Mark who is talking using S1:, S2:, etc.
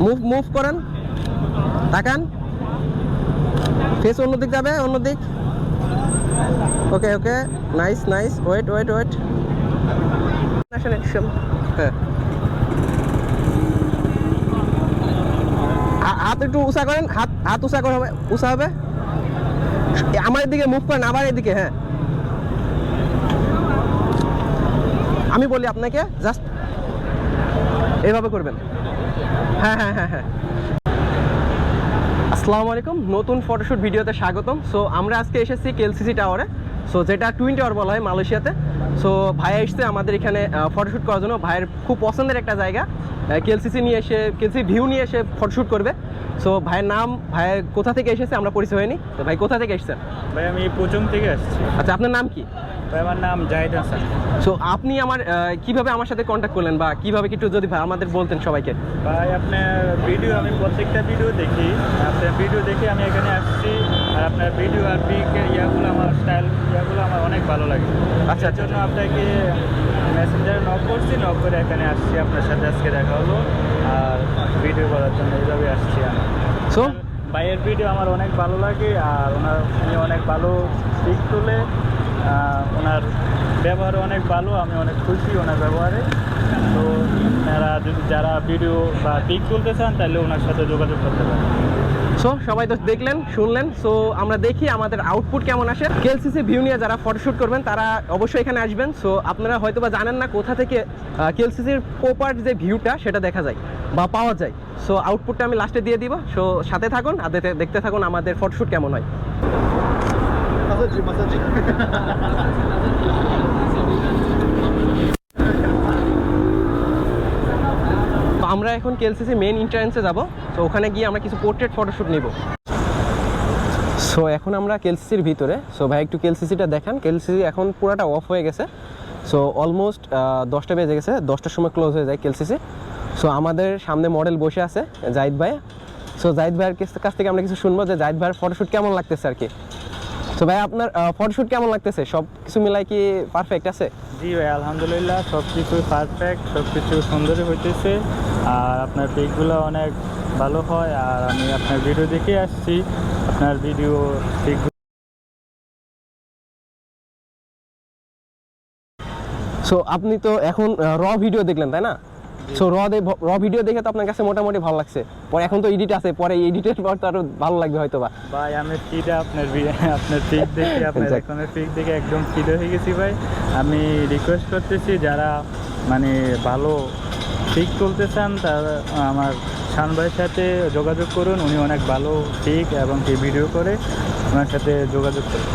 S1: Move move করেন। তাকান। Face অন্যদিক যাবে অন্যদিক। Okay okay nice nice wait wait wait হ্যাঁ। হাত একটু উঁচা করেন। হাত হাত উষা করে হবে উঁচা হবে। আমার এদিকে মুভ করেন আবার এদিকে হ্যাঁ। আমি বলি আপনাকে জাস্ট এভাবে করবেন। হ্যাঁ হ্যাঁ হ্যাঁ হ্যাঁ। আসসালামু আলাইকুম। নতুন ফটোশ্যুট ভিডিওতে স্বাগতম। সো আমরা আজকে এসেছি কেএলসিসি টাওয়ারে সো যেটা টুইন টাওয়ার বলা হয় মালয়েশিয়াতে। সো ভাইয়া এসছে আমাদের এখানে ফটোশ্যুট করার জন্য। ভাইয়ের খুব পছন্দের একটা জায়গা। কেএলসিসি নিয়ে এসে কেএলসি ভিউ নিয়ে এসে ফটোশ্যুট করবে। সো ভাইয়ের নাম ভাইয়ের কোথা থেকে এসেছে আমরা পরিচয় হয়নি। তো ভাই কোথা থেকে এসেছেন?
S2: ভাই আমি পচং থেকে আসছি।
S1: আচ্ছা আপনার নাম কি?
S2: আমার নাম জাহিদ হাসান।
S1: সো আপনি আমার কীভাবে আমার সাথে কন্ট্যাক্ট করলেন বা কীভাবে কি একটু যদি ভাই আমাদের বলতেন সবাইকে?
S2: ভাই আপনার ভিডিও আমি প্রত্যেকটা ভিডিও দেখি। আপনার ভিডিও দেখে আমি এখানে আসছি। আর আপনার ভিডিও আর পিকের ইয়াগুলো আমার স্টাইল ইয়াগুলো আমার অনেক ভালো লাগে।
S1: আচ্ছা,
S2: এর জন্য আপনাকে মেসেঞ্জারে নক করছি নক করে এখানে আসছি। আপনার সাথে আজকে দেখা হলো। আর ভিডিও করার জন্য এইভাবে আসছি আমি।
S1: সো
S2: ভাইয়ের ভিডিও আমার অনেক ভালো লাগে। আর ওনার উনি অনেক ভালো দিক তুলে। ওনার ব্যবহার অনেক ভালো, আমি অনেক খুশি ওনার ব্যবহারে। তো আপনারা যদি যারা ভিডিও বা পিক তুলতে চান, তাহলে ওনার সাথে যোগাযোগ করতে পারেন।
S1: সো সবাই তো দেখলেন, শুনলেন। সো আমরা দেখি আমাদের আউটপুট কেমন আসে। কেএলসিসি ভিউ নিয়ে যারা ফটোশ্যুট করবেন, তারা অবশ্যই এখানে আসবেন। সো আপনারা হয়তো বা জানেন না কোথা থেকে কেলসিসির প্রপার যে ভিউটা সেটা দেখা যায় বা পাওয়া যায়। সো আউটপুটটা আমি লাস্টে দিয়ে দিব। সো সাথে থাকুন আর দেখতে থাকুন আমাদের ফটোশ্যুট কেমন হয়। তো আমরা এখন কেএলসিসি মেন এন্ট্রান্সে যাব। তো ওখানে গিয়ে আমরা কিছু পোর্ট্রেট ফটোশ্যুট নিব। সো এখন আমরা কেলসিসির ভিতরে। সো ভাই, একটু কেলসিসিটা দেখান। কেলসিসি এখন পুরাটা অফ হয়ে গেছে। সো অলমোস্ট দশটা বেজে গেছে। দশটার সময় ক্লোজ হয়ে যায় কেলসিসি সো আমাদের সামনে মডেল বসে আছে, জাহিদ ভাই। সো জাহিদ ভাইয়ের কাছ- থেকে আমরা কিছু শুনব যে জাহিদ ভাইয়ের ফটোশুট কেমন লাগতেছে আর কি। সো ভাই আপনার ফটোশুট কেমন লাগতেছে? সব কিছু মিলাই কি পারফেক্ট আছে?
S2: জি ভাই আলহামদুলিল্লাহ সব কিছুই পারফেক্ট সব কিছু সুন্দরই হইতেছে। আর আপনার পিকগুলো অনেক ভালো হয়। আর আমি আপনার ভিডিও দেখে আসছি। আপনার ভিডিও পিক
S1: সো আপনি তো এখন র ভিডিও দেখলেন তাই না? সো র র ভিডিও দেখে তো আপনার কাছে মোটামুটি ভালো লাগছে। পরে এখন তো এডিট আছে পরে এডিটের পর তো আরও ভালো লাগবে হয়তো বা
S2: ভাই আমি ফিডে আপনার আপনার পিক দেখে আপনার
S1: Exact.
S2: এখনের দেখে একদম ফিডে হয়ে গেছি ভাই। আমি রিকোয়েস্ট করতেছি যারা মানে ভালো পিক তুলতে চান তারা আমার শান ভাইয়ের সাথে যোগাযোগ করুন। উনি অনেক ভালো পিক এবং কি ভিডিও করে ওনার সাথে যোগাযোগ করুন।